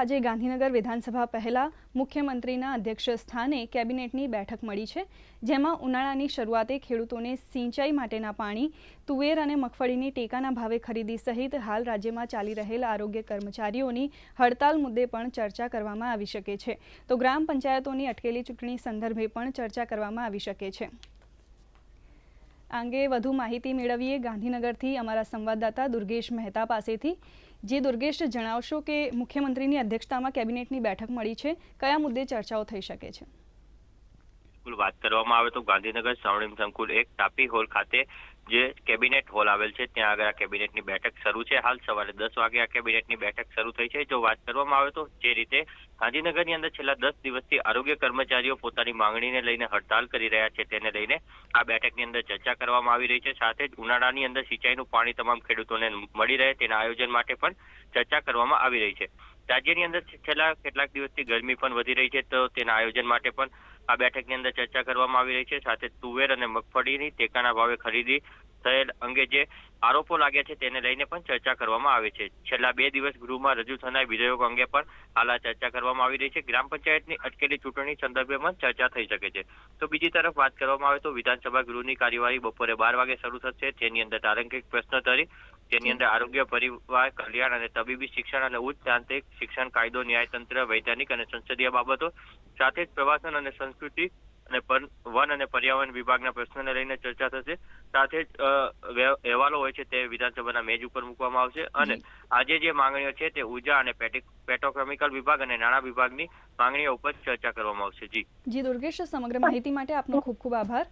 આજે ગાંધીનગર વિધાનસભા પહેલા મુખ્યમંત્રીના અધ્યક્ષ સ્થાને કેબિનેટની બેઠક મળી છે, જેમાં ઉનાળાની શરૂઆતે ખેડૂતોને સિંચાઈ માટેના પાણી, તુવેર અને મગફળીની ટેકાના ભાવે ખરીદી સહિત હાલ રાજ્યમાં ચાલી રહેલ આરોગ્ય કર્મચારીઓની હડતાલ મુદ્દે પણ ચર્ચા કરવામાં આવી શકે છે. તો ગ્રામ પંચાયતોની અટકેલી ચૂંટણી સંદર્ભે પણ ચર્ચા કરવામાં આવી શકે છે. આ અંગે વધુ માહિતી મેળવીએ ગાંધીનગરથી અમારા સંવાદદાતા દુર્ગેશ મહેતા પાસેથી. જે દુર્ગેશ જણાવશો કે મુખ્યમંત્રીની અધ્યક્ષતામાં કેબિનેટની બેઠક મળી છે, કયા મુદ્દે ચર્ચાઓ થઈ શકે છે? બિલકુલ, વાત કરવામાં આવે તો ગાંધીનગર, સ્વર્ણિમ સંકુલ એક, તાપી હોલ ખાતે જે કેબિનેટ હોલ આવેલ છે, ત્યાં આગળ આ કેબિનેટની બેઠક શરૂ છે. હાલ સવારે દસ વાગે આ કેબિનેટની બેઠક શરૂ થઈ છે. જો વાત કરવામાં આવે તો જે રીતે ગાંધીનગરની અંદર છેલ્લા દસ દિવસથી આરોગ્ય કર્મચારીઓ પોતાની માંગણીને લઈને હડતાલ કરી રહ્યા છે, તેને લઈને આ બેઠકની અંદર ચર્ચા કરવામાં આવી રહી છે. સાથે જ ઉનાળાની અંદર સિંચાઈનું પાણી તમામ ખેડૂતોને મળી રહે, તેના આયોજન માટે પણ ચર્ચા કરવામાં આવી રહી છે. રાજ્યની અંદર છેલ્લા કેટલાક દિવસથી ગરમી પણ વધી રહી છે, તો તેના આયોજન માટે પણ આ બેઠકની અંદર ચર્ચા કરવામાં આવી રહી છે. સાથે તુવેર અને મગફળીની ટેકાના ભાવે ખરીદી થયેલ અંગે જે આરોપો લાગ્યા છે તેને લઈને પણ ચર્ચા કરવામાં આવે છે. છેલ્લા બે દિવસ ગૃહમાં રજૂ થનાર વિધેયકો અંગે પણ હાલ ચર્ચા કરવામાં આવી રહી છે. ગ્રામ પંચાયતની અટકેલી ચૂંટણી સંદર્ભે પણ ચર્ચા થઈ શકે છે. તો બીજી તરફ વાત કરવામાં આવે તો વિધાનસભા ગૃહની કાર્યવાહી બપોરે બાર વાગે શરૂ થશે. તેની અંદર તારંકિક પ્રશ્નોત્તરી તેની અંદર આરોગ્ય, પરિવાર, કલ્યાણ અને તબીબી શિક્ષણ અને ઉચ્ચ તાંત્રિક શિક્ષણ કાયદો, ન્યાયતંત્ર, વૈધાનિક અને સંસદીય બાબતો, સાથે જ પ્રવાસન અને સંસ્કૃતિ અને વન અને પર્યાવરણ વિભાગના પ્રશ્નને લઈને ચર્ચા થશે. સાથે જ અહેવાલો હોય છે તે વિધાનસભાના મેજ ઉપર મૂકવામાં આવશે. અને આજે જે માંગણીઓ છે તે ઊર્જા અને પેટ્રોકેમિકલ વિભાગ અને નાણાં વિભાગની માંગણીઓ ઉપર ચર્ચા કરવામાં આવશે. જી. જી દુર્ગેશ સમગ્ર માહિતી માટે આપનો ખૂબ ખૂબ આભાર.